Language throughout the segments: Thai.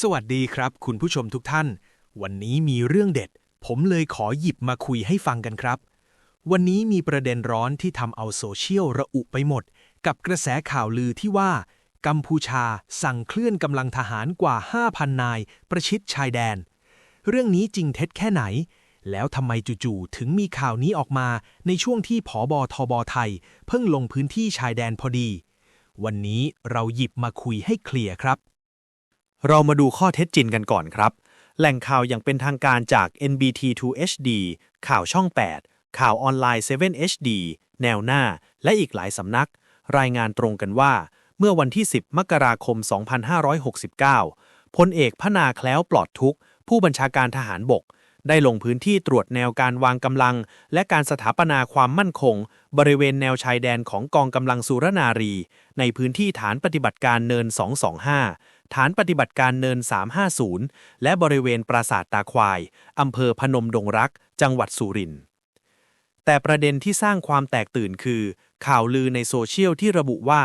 สวัสดีครับ คุณผู้ชมทุกท่าน วันนี้มีเรื่องเด็ด ผมเลยขอหยิบมาคุยให้ฟังกันครับ วันนี้มีประเด็นร้อนที่ทำเอาโซเชียลระอุไปหมด กับกระแสข่าวลือที่ว่า กัมพูชาสั่งเคลื่อนกำลังทหารกว่า 5,000 นาย ประชิดชายแดน เรื่องนี้จริงเท็จแค่ไหน แล้วทำไมจู่ๆถึงมีข่าวนี้ออกมาในช่วงที่ผอบอทบไทย เพิ่งลงพื้นที่ชายแดนพอดี วันนี้เราหยิบมาคุยให้เคลียร์ครับ เรามาดูข้อเท็จจริงกันก่อนครับ แหล่งข่าวอย่างเป็นทางการจาก NBT2HD ข่าวช่อง 8 ข่าวออนไลน์ 7HD แนวหน้า และอีกหลายสำนัก รายงานตรงกันว่า เมื่อวันที่ 10 มกราคม 2569 พลเอกพนาแคล้วปลอดทุกผู้บัญชาการทหารบก ได้ลงพื้นที่ตรวจแนวการวางกำลัง และการสถาปนาความมั่นคง บริเวณแนวชายแดนของกองกำลังสุรนารี ในพื้นที่ฐานปฏิบัติการเนิน 225 ฐานปฏิบัติการเนิน 350 และบริเวณปราสาทตาควาย อำเภอพนมดงรัก จังหวัดสุรินทร์ แต่ประเด็นที่สร้างความแตกตื่นคือ ข่าวลือในโซเชียลที่ระบุว่า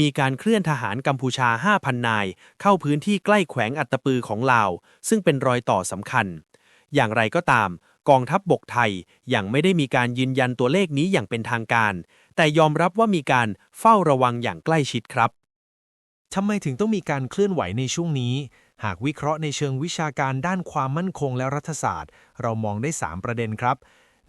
มีการเคลื่อนทหารกัมพูชา 5,000 นาย เข้าพื้นที่ใกล้แขวงอัตตปือของลาว ซึ่งเป็นรอยต่อสำคัญ อย่างไรก็ตาม กองทัพบบกไทยยังไม่ได้มีการยืนยันตัวเลขนี้อย่างเป็นทางการ แต่ยอมรับว่ามีการเฝ้าระวังอย่างใกล้ชิดครับ ทำไมถึงต้องมีการเคลื่อนไหวในช่วงนี้ หากวิเคราะห์ในเชิงวิชาการด้านความมั่นคงและรัฐศาสตร์ เรามองได้ 3 ประเด็นครับ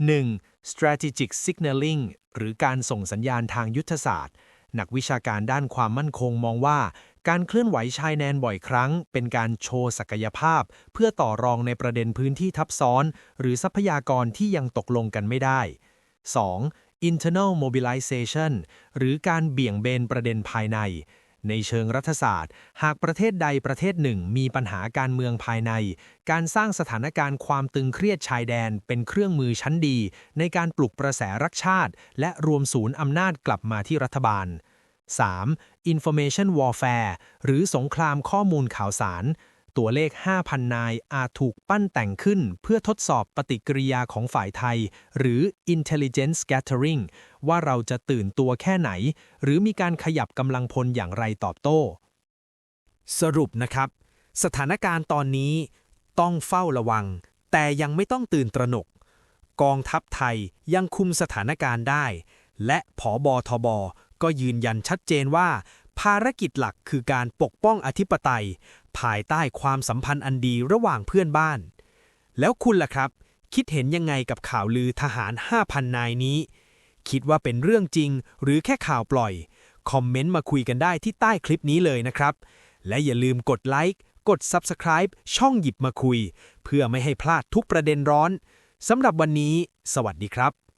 1. strategic signaling หรือการส่งสัญญาณทางยุทธศาสตร์ นักวิชาการด้านความมั่นคงมองว่าการเคลื่อนไหวชายแดนบ่อยครั้ง เป็นการโชว์ศักยภาพ เพื่อต่อรองในประเด็นพื้นที่ทับซ้อน หรือทรัพยากรที่ยังตกลงกันไม่ได้ 2. internal mobilization หรือการเบี่ยงเบนประเด็นภายใน ในเชิงรัฐศาสตร์ หากประเทศใดประเทศหนึ่งมีปัญหาการเมืองภายใน การสร้างสถานการณ์ความตึงเครียดชายแดนเป็นเครื่องมือชั้นดี ในการปลุกกระแสรักชาติ และรวมศูนย์อำนาจกลับมาที่รัฐบาล 3. information warfare หรือสงครามข้อมูลข่าวสาร ตัวเลข 5,000 นายอาจถูกปั้นแต่งขึ้น เพื่อทดสอบปฏิกิริยาของฝ่ายไทย หรือ intelligence scattering ว่าเราจะตื่นตัวแค่ไหน หรือมีการขยับกำลังพลอย่างไรตอบโต้ สรุปนะครับ สถานการณ์ตอนนี้ต้องเฝ้าระวัง แต่ยังไม่ต้องตื่นตระหนก กองทัพไทยยังคุมสถานการณ์ได้ และผอบอทบก็ยืนยันชัดเจนว่าภารกิจหลักคือการปกป้องอธิปไตย ภายใต้ความสัมพันธ์อันดีระหว่างเพื่อนบ้าน แล้วคุณล่ะครับ คิดเห็นยังไงกับข่าวลือทหาร 5,000 นายนี้ คิดว่าเป็นเรื่องจริงหรือแค่ข่าวปล่อย คอมเมนต์มาคุยกันได้ที่ใต้คลิปนี้เลยนะครับ และอย่าลืมกดไลค์กด Subscribe ช่องหยิบมาคุย เพื่อไม่ให้พลาดทุกประเด็นร้อนสำหรับวันนี้ สวัสดีครับ